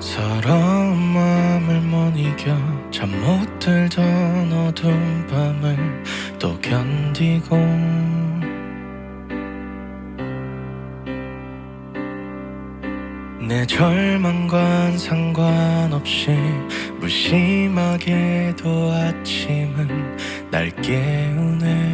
서러운 마음을 못 이겨 잠 못 들던 어두운 밤을 또 견디고. 내 절망과는 상관없이 무심하게도 아침은 날 깨우네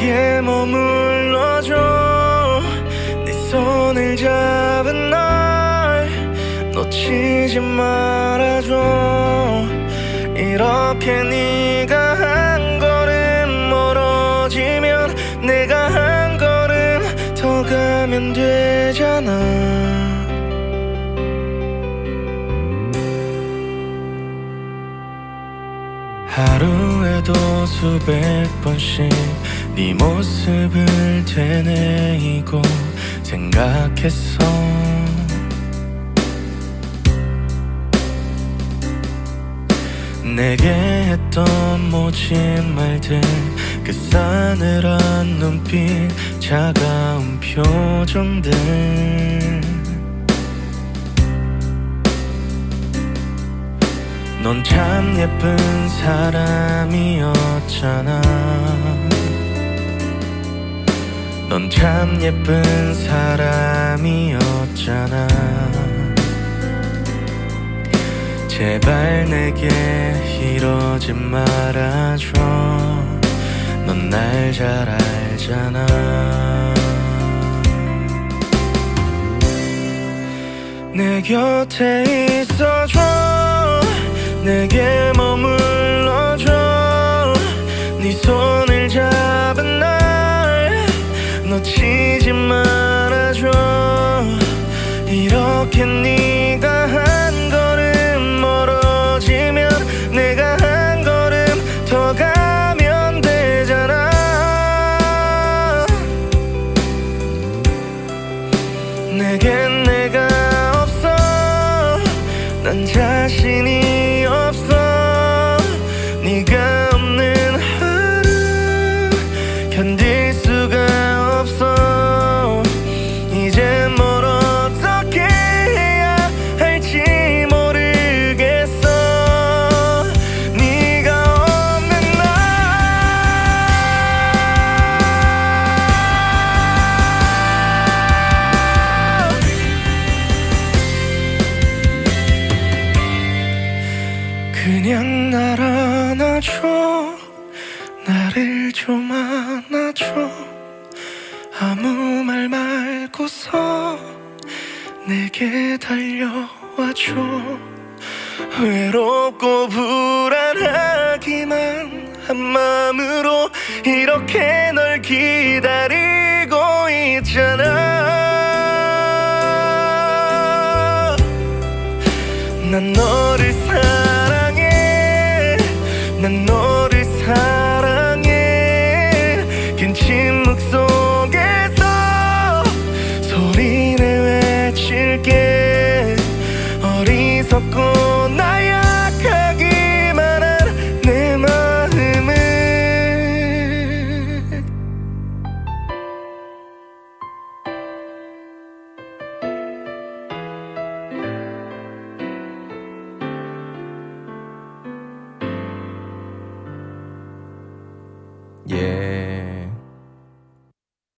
내게 머물러줘. 네 손을 잡은 날 놓치지 말아줘. 이렇게 네가 한 걸음 멀어지면 내가 한 걸음 더 가면 되잖아 하루에도 수백 번씩 네 모습을 되뇌이고 생각했어. 내게 했던 모진 말들 그 싸늘한 눈빛 차가운 표정들 넌 참 예쁜 사람이었잖아. 넌 참 예쁜 사람이었잖아. 제발 내게 이러지 말아줘. 넌 날 잘 알잖아. 내 곁에 있어줘 놓치지 말아줘. 이렇게 네가 한 걸음 멀어지면 내가 한 걸음 더 가면 되잖아. 내겐 내가 없어. 난 자신이 그냥 날 안아줘. 나를 좀 안아줘. 아무 말 말고서 내게 달려와줘. 외롭고 불안하기만 한 마음으로 이렇게 널 기다리고 있잖아. 난너 예.